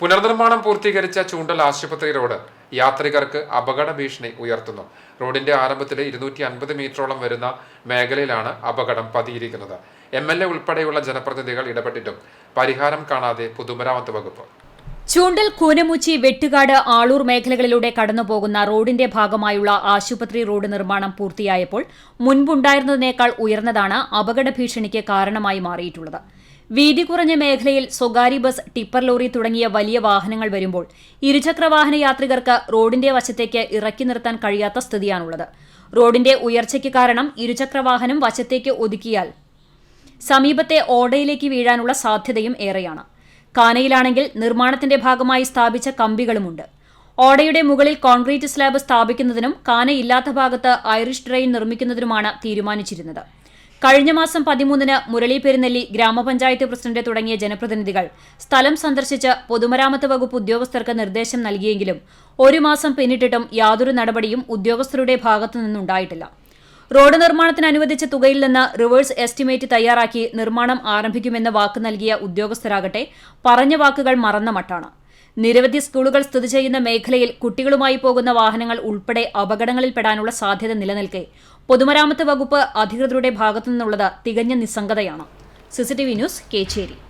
പുനർനിർമ്മാണം പൂർത്തീകരിച്ച ചൂണ്ടൽ ആശുപത്രി റോഡ് യാത്രികർക്ക് അപകട ഭീഷണി ഉയർത്തുന്നു. റോഡിന്റെ ആരംഭത്തിലെ ഇരുന്നൂറ്റി അൻപത് മീറ്ററോളം വരുന്ന മേഖലയിലാണ് അപകടം പതിയിരിക്കുന്നത്. എം എൽ എ ഉൾപ്പെടെയുള്ള ജനപ്രതിനിധികൾ ഇടപെട്ടിട്ടും പരിഹാരം കാണാതെ പൊതുമരാമത്ത് വകുപ്പ്. ചൂണ്ടൽ കൂനമുച്ചി വെട്ടുകാട് ആളൂർ മേഖലകളിലൂടെ കടന്നുപോകുന്ന റോഡിന്റെ ഭാഗമായുള്ള ആശുപത്രി റോഡ് നിർമ്മാണം പൂർത്തിയായപ്പോൾ മുൻപുണ്ടായിരുന്നതിനേക്കാൾ ഉയർന്നതാണ് അപകട ഭീഷണിക്ക് കാരണമായി മാറിയിട്ടുള്ളത്. വീതി കുറഞ്ഞ മേഖലയിൽ സ്വകാര്യ ബസ് ടിപ്പർ ലോറി തുടങ്ങിയ വലിയ വാഹനങ്ങൾ വരുമ്പോൾ ഇരുചക്രവാഹന യാത്രികർക്ക് റോഡിന്റെ വശത്തേക്ക് ഇറക്കി നിർത്താൻ കഴിയാത്ത സ്ഥിതിയാണുള്ളത്. റോഡിന്റെ ഉയർച്ചയ്ക്ക് കാരണം ഇരുചക്രവാഹനം വശത്തേക്ക് ഒതുക്കിയാൽ സമീപത്തെ ഓടയിലേക്ക് വീഴാനുള്ള സാധ്യതയും ഏറെയാണ്. കാനയിലാണെങ്കിൽ നിർമ്മാണത്തിന്റെ ഭാഗമായി സ്ഥാപിച്ച കമ്പികളുമുണ്ട്. ഓടയുടെ മുകളിൽ കോൺക്രീറ്റ് സ്ലാബ് സ്ഥാപിക്കുന്നതിനും കാനയില്ലാത്ത ഭാഗത്ത് ഐറിഷ് ഡ്രെയിൻ നിർമ്മിക്കുന്നതിനുമാണ് തീരുമാനിച്ചിരുന്നത്. കഴിഞ്ഞ മാസം പതിമൂന്നിന് മുരളി പെരുന്നെല്ലി ഗ്രാമപഞ്ചായത്ത് പ്രസിഡന്റ് തുടങ്ങിയ ജനപ്രതിനിധികൾ സ്ഥലം സന്ദർശിച്ച് പൊതുമരാമത്ത് വകുപ്പ് ഉദ്യോഗസ്ഥർക്ക് നിർദ്ദേശം നൽകിയെങ്കിലും ഒരു മാസം പിന്നിട്ടിട്ടും യാതൊരു നടപടിയും ഉദ്യോഗസ്ഥരുടെ ഭാഗത്തു നിന്നുണ്ടായിട്ടില്ല. റോഡ് നിർമ്മാണത്തിന് അനുവദിച്ച തുകയിൽ നിന്ന് റിവേഴ്സ് എസ്റ്റിമേറ്റ് തയ്യാറാക്കി നിർമ്മാണം ആരംഭിക്കുമെന്ന് വാക്ക് നൽകിയ ഉദ്യോഗസ്ഥരാകട്ടെ പറഞ്ഞ വാക്കുകൾ മറന്ന മട്ടാണ്. നിരവധി സ്കൂളുകൾ സ്ഥിതി ചെയ്യുന്ന മേഖലയിൽ കുട്ടികളുമായി പോകുന്ന വാഹനങ്ങൾ ഉൾപ്പെടെ അപകടങ്ങളിൽപ്പെടാനുള്ള സാധ്യത നിലനിൽക്കെ. പൊതുമരാമത്ത് വകുപ്പ് അധികൃതരുടെ ഭാഗത്തു നിന്നുള്ളത് തികഞ്ഞ നിസ്സംഗതയാണ്. CCTV news Kecheri.